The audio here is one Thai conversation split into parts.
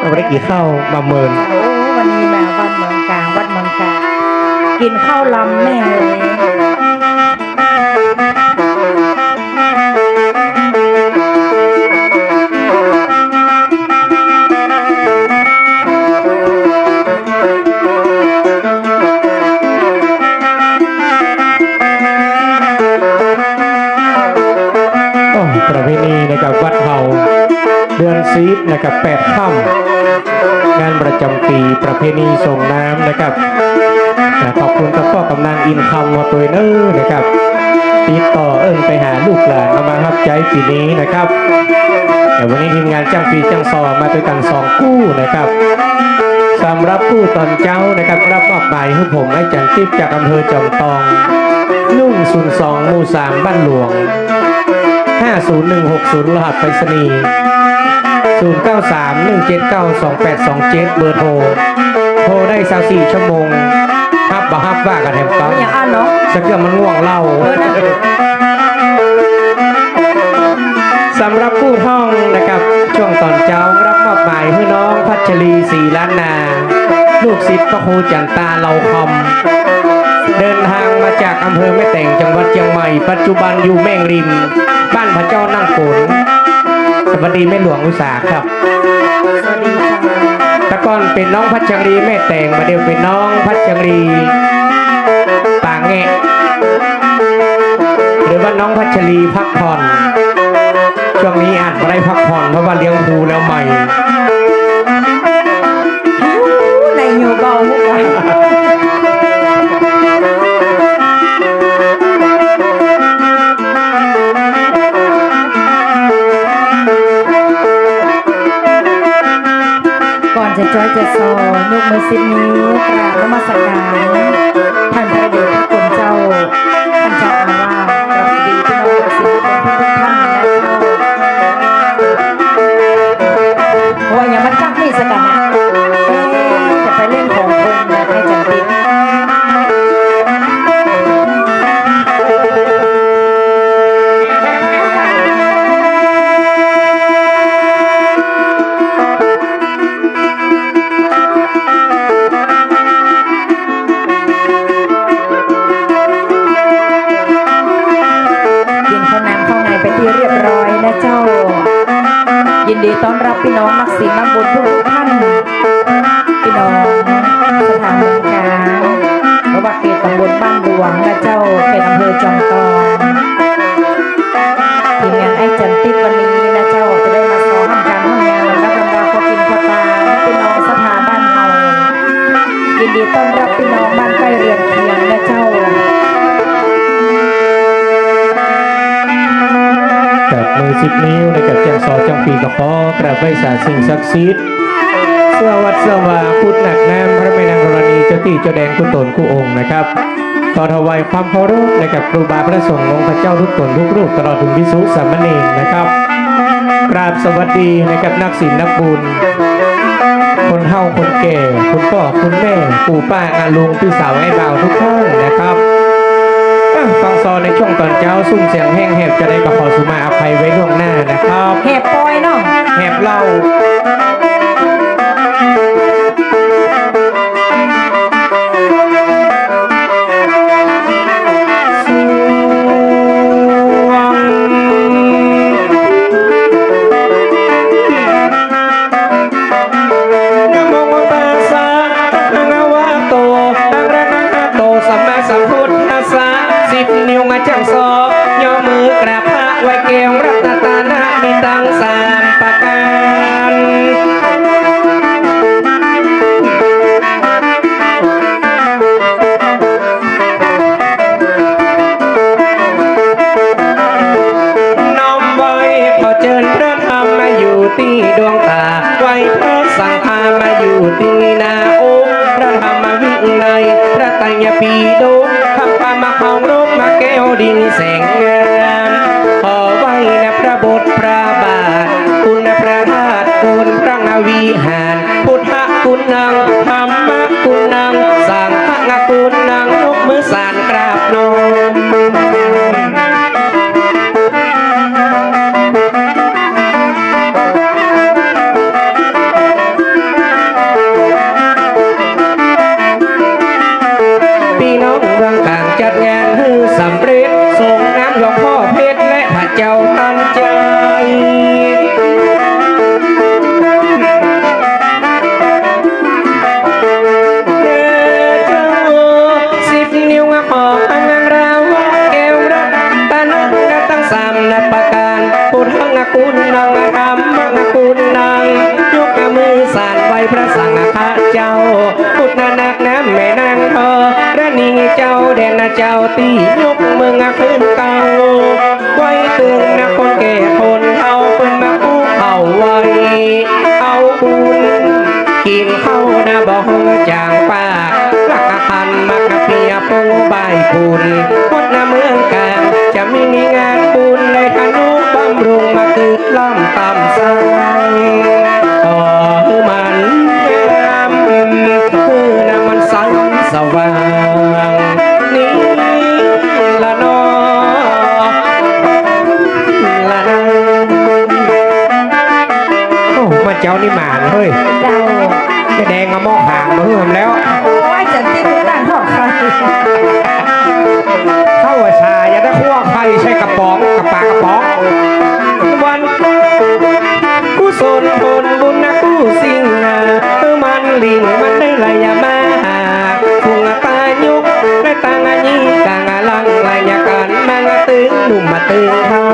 เอาไปได้กี่ข้าวมาเมินโอ้วันนี้มาวัดเมืองกลางวัดเมืองกลางกินข้าวลำแม่เลยโอ้ประเพณีนะครับวัดเฮาเดือนซีดนะครับแปดค่ำงาน ประจำปีประเพณีส่งน้ำนะครับขอบคุณกับพ่อกำนันอินคำวัตัวเนอร์นะครับติดต่อเอิ้งไปหาลูกหลานเอามารับใจปีนี้นะครับแต่วันนี้ทีมงานจ้างปีจ้างซอมาด้วยกันสองกู้นะครับสำหรับกู้ตอนเจ้านะครับรับมอบหมายให้ผมไอ้จันทิพย์จากอำเภอจอมทองนุ่งศูนย์สองหมู่สามบ้านหลวง 50160รหัสไปรษณีย์ 0931792827 เบอร์โทร โทรได้24ชั่วโมงฮับบ่ฮับว่ากันแถมปั๊บอย่างอ่านเนาะสักเกือมันง่วงเล่าสำหรับผู้ท่องนะครับ ช่วงตอนเช้ารับมอบหมายให้น้องพัชรีสีล้านนา ลูกศิษย์พระครูจันตาเหลาคำเดินทางมาจากอำเภอแม่แต่งจังหวัดเชียงใหม่ ปัจจุบันอยู่แม่งริม บ้านพระเจ้านั่งฝน สวัสดีแม่หลวงอุตสาหครับสวัสดีค่ะแต่ก่อนเป็นน้องพัชรีแม่แต่งมาเดี๋ยวเป็นน้องพัชรีป่าแงะหรือว่าน้องพัชรีพักผ่อนช่วงนี้อาจไม่ได้พักผ่อนเพราะว่าเลี้ยงภูแล้วใหม่ จะจอยจะซอยกมือสิบนิ้วกราบนมัสการ พี่น้องนักศิลป์นักบุญทุกท่านพี่น้องสถานเมืองกางเพราะว่าเขตตำบลบ้านหลวงนะเจ้าเขตอำเภอจอมทองทีมงานไอ้จันติวันนี้นะเจ้าจะได้มาซ้อมทำการทำงานรับรางวัลพอกินพอตาพี่น้องสถาบันเฮายินดีต้อนรับพี่น้องบ้านใกล้เรือนเคียง สิบนิ้วในกับแจงซอจังปีกระเพอกระไว้สาสิ่งศักดิ์สิทธิ์เสื้อวัดเสื้อวาพุทธหนักน้ำพระแม่นางธรณีเจ้าที่เจ้าแดนกุตนกุองค์นะครับขอถวายความเคารพในกับครูบาพระสงฆ์องค์พระเจ้าทุกตนทุกรูปตลอดถึงพิสุสามเณรนะครับกราบสวัสดีนะครับนักศิลป์นักบุญ คนเฒ่าคนแก่ คุณพ่อคุณแม่ปู่ป้าอาลุงพี่สาวไอ้บ่าวทุกท่านนะครับ ฟังซอนในช่วงตอนเช้าซุ่มเสียงแห้งแหบจะได้กระขอสุมาอภัยไว้ล่วงหน้านะครับแหบปอยเนาะแหบเหล่า ตีดวงตาไว้พระสังฆามาอยู่ตีหนาอกพระธรรมวิไลพระไตรปิฎกคำพามาของรูปมาแก้วดินแสง ตามใจขอให้มันนงาคือน้ำมันสังสว่างนี่ละนอละโอ้มาเจ้านี่หมาเฮ้ยเจะแดงมมอกหางมาเพิ่มแล้วว่าจะติดตั้งขอบค่ะเข้าชาอย่าได้คั่วใครใช้กระป๋องกระปากระป๋อง สนผนบุญนะกู้สิงหามันลิงมันได้ลายมาหาคงตายุกได้ตังอันนี้ตังอลังลายกันมังตึงหนุ่มมาตึงเขา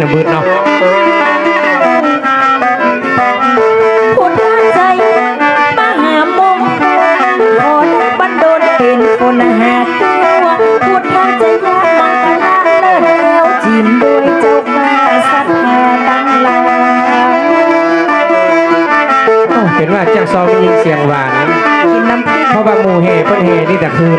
นะเบิดเนาะคามหามขอดบันดนเป็นคนหาตัวพูดทางใจยากมันตลาดเลิศแล้วจิ้มด้วยเจ้าฟ้าสัตว์ตั้งลาเห็นว่าจังซองได้ยิงเสียงหวานกินน้ำพริกเพราะว่าหมูเห่เพิ่นเห่นี่แต่คืน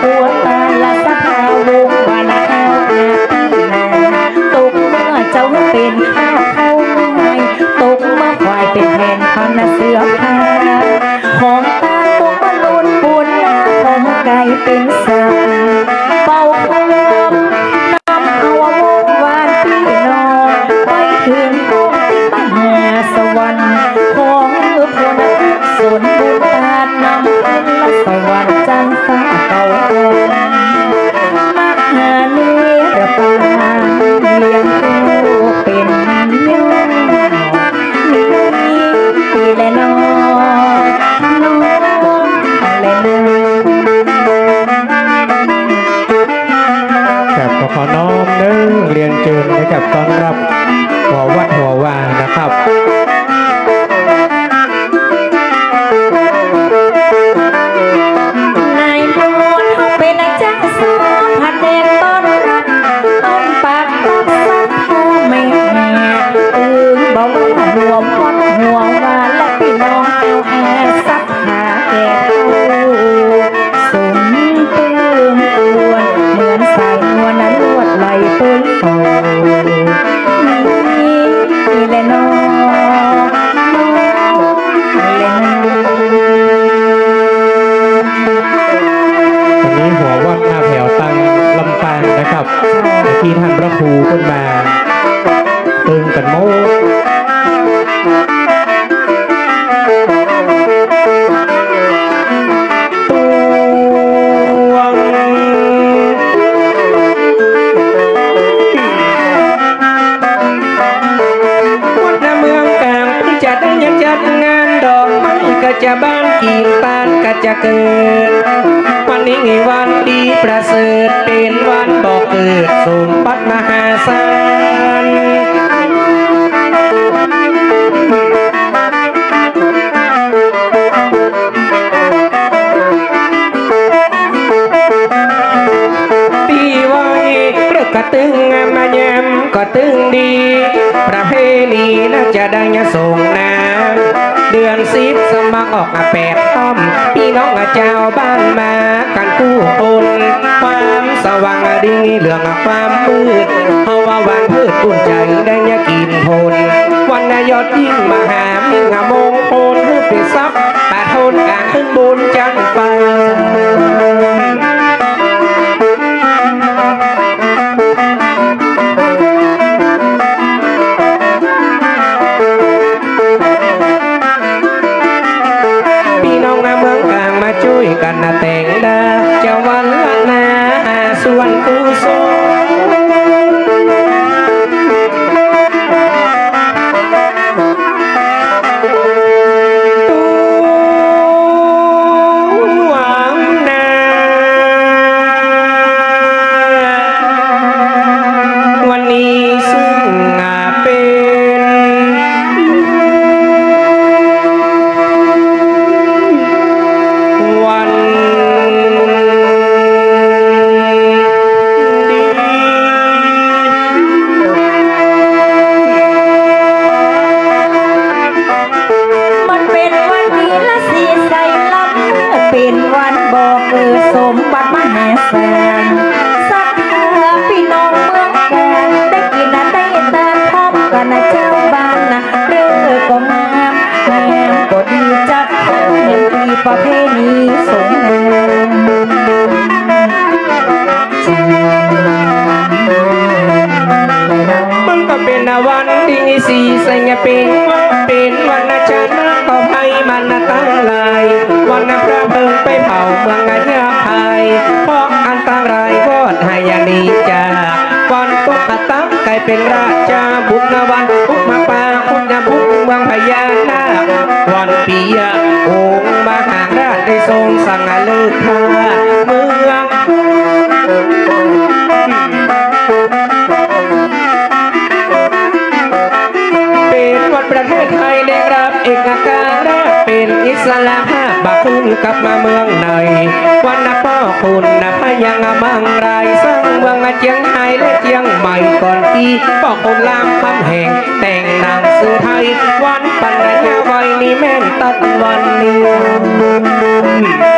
หัวตาละสะพาวลงบานาาตั้งนานตกเมื่อเจ้าเป็นข้าเข้าม่ตกเมื่อควยเป็นแผนพันเสือผ้าของตาตกมาลุนบุญนาองไก่เป็นสา จีนตานก็จะเกิด วันนี้วันดีประเสริฐเป็นวันบอกเกิดสมบัติมหาศาลตีไว้เรื่องกระตึงมาแยมก็ตึงดี ประเพณีน่าจะได้ยส่งน้ำเดือน สิบสมัครออกมาแปดต้อมพี่น้องอเจ้าบ้านมากันกู้คนความสว่างดีเหลืองความมืดเพราะว่าวันพืชอุ่นใจได้ยกินพลวันนายอดยิ่งมหามิ่งมงคลรูปเป็นทรัพย์แปดทนกลางขึ้นบนจันทร์ฟ้า วันปียะองค์มหาราชได้ทรงสั่งเลิกทาสเมืองเป็นวันประเทศไทยได้รับเอกการะเป็นอิสระภาพบักขึ้นกลับมาเมืองในวันนับพ่อคุณนับพยังมังรายสร้างเมืองเจียงไฮ้และเจียง ใหม่ก่อนที่ป่อคนลามคำแหงแต่งนางสือไทยวันปัญญาไว้นี่แม่นตัดวันนี้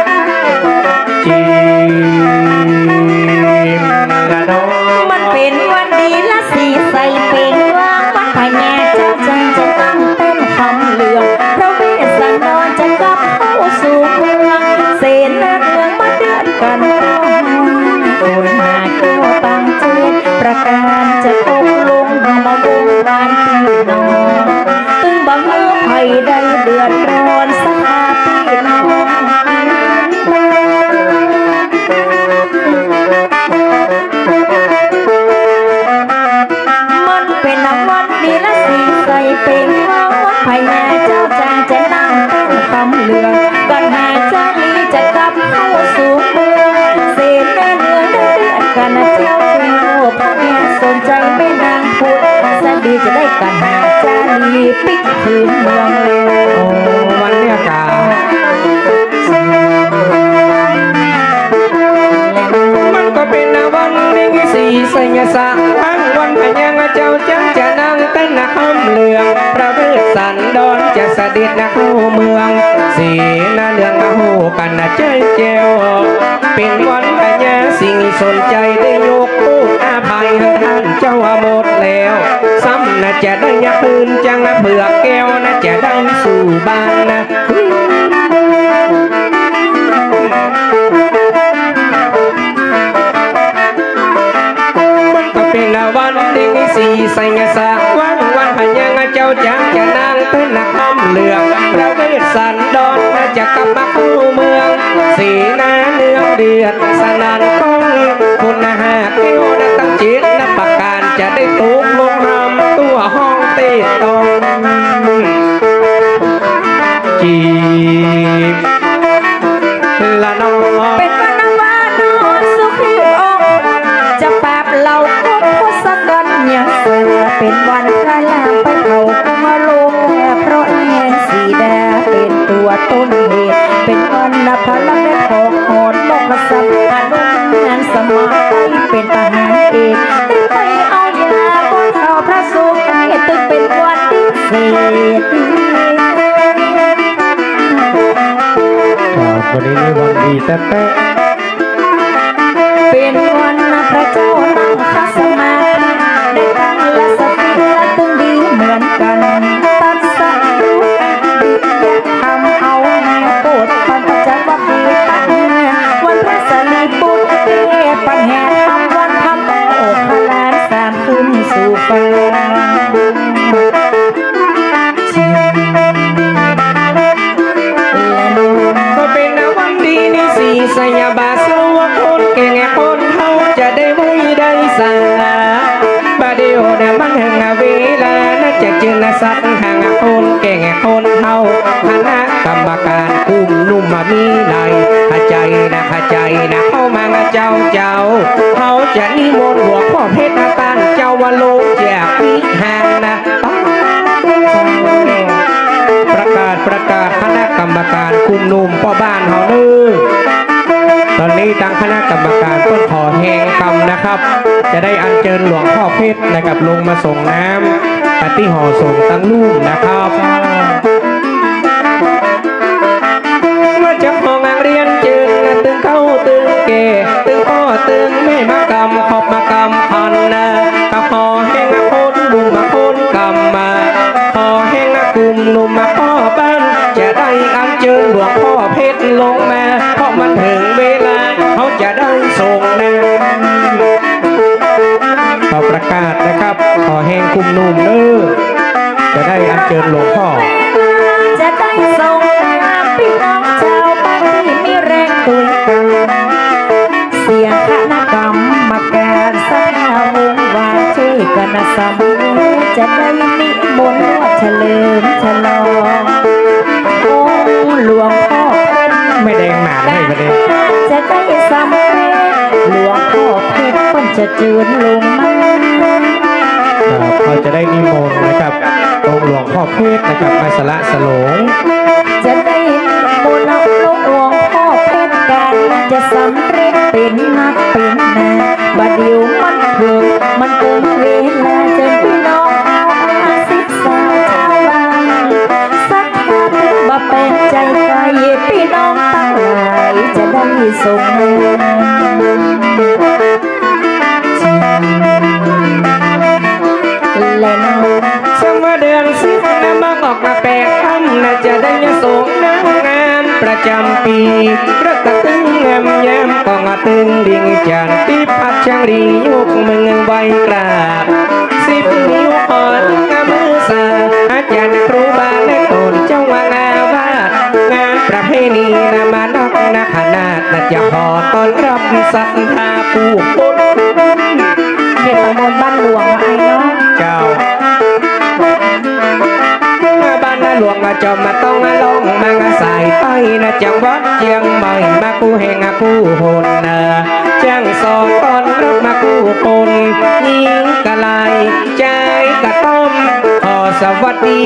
กันนะเจ้าแก้วพระแม่สนใจไม่นางพูดแสนดีจะได้กันหาจ้านี้ปิกคืนเมืองเลยโอ้วันเนี้ยกามันก็เป็นวันนิ่งสีสัญญาสางวันวันพยังเจ้าจังจะนั่งเต้นนะคำเหลือง พระเวสสันดรจะเสด็จนะเข้าเมืองสีนาเรือง มาหูกันนะเจ้ยเจวเป็นวันพญาสิ่งสนใจได้ยกพูดอาภัยท่านเจ้าหมดแล้วซ้ำนะจะได้ยาคืนจังนะเผือกแก้วนะจะได้สู่บ้านนะมันก็เป็นวันที่สีสัญญาสาวันวันพยังเจ้าจังจะนั่งเต้นนักคำเหลือง สสันดอนจะกลับมาคู่เมือง สีนาเนือเดือดสนันก้องคุณนะฮะเกี้ยวนะตั้งจิตนะประการจะได้ตุกลงรำตัวห้องเตะตองจี นี่ การคุมนุ่มมามีในหาใจนะหาใจนะเข้ามางาเจ้าเจ้าเขาจะนิมนต์หลวงพ่อเพชรตานเจ้าวโลกแจกวิหารนะประกาศประกาศคณะกรรมการคุมนุ่มพ่อบ้านเฮาเนื้อตอนนี้ทางคณะกรรมการต้นขอแหงกรรมนะครับ จะได้อัญเชิญหลวงพ่อเพชรนะครับลงมาส่งน้ำปฏิห่อส่งตั้งลูกนะครับ ม จะได้นิมนต์ว่าเฉลิมฉลององค์หลวงพ่อเพชรไม่แดงหนาให้ประเด็นจะได้สำเร็จหลวงพ่อเพชรเพิ่นจะจืนลงมาครับเขาจะได้นิมนต์นะครับองค์หลวงพ่อเพชรนะครับมาสละสลงจะได้มนต์เอาหลวงพ่อเพชรกันจะสำเร็จเป็นนักเป็นนาบัดเดียวมันเถึงมันถึงเวลาจะพี่น้อง จะได้ส่งและน้องสมเดือนสิบนะมังออกมาแปดคำนะจะได้ยสงนางามประจำปีรักตึงงามยมกองตึงดิ่งจันทิพัดช่างรียุกมือไวกราบสิบนิ้วอ่อนงามมือสาอาจารย์ครูบาและตนเจ้าวางาวาดงานประเพณีนะมา ต้อนรับสัทธาผู้คนเขตตำบลบ้านหลวงไอ้เนาะเจ้าบ้านนาหลวงมาจอมมาต้องมาลงมางสายไปนะจังวัดเชียงใหม่มากู้แห่งกู้หนนะจ้างสอนตอนรับมากู้คนยิงกะลายใจกะต้มขอสวัสดี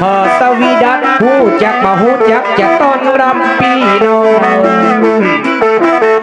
ขอสวีดัสผู้จักมาหูจักจะต้อนรับพี่น้อง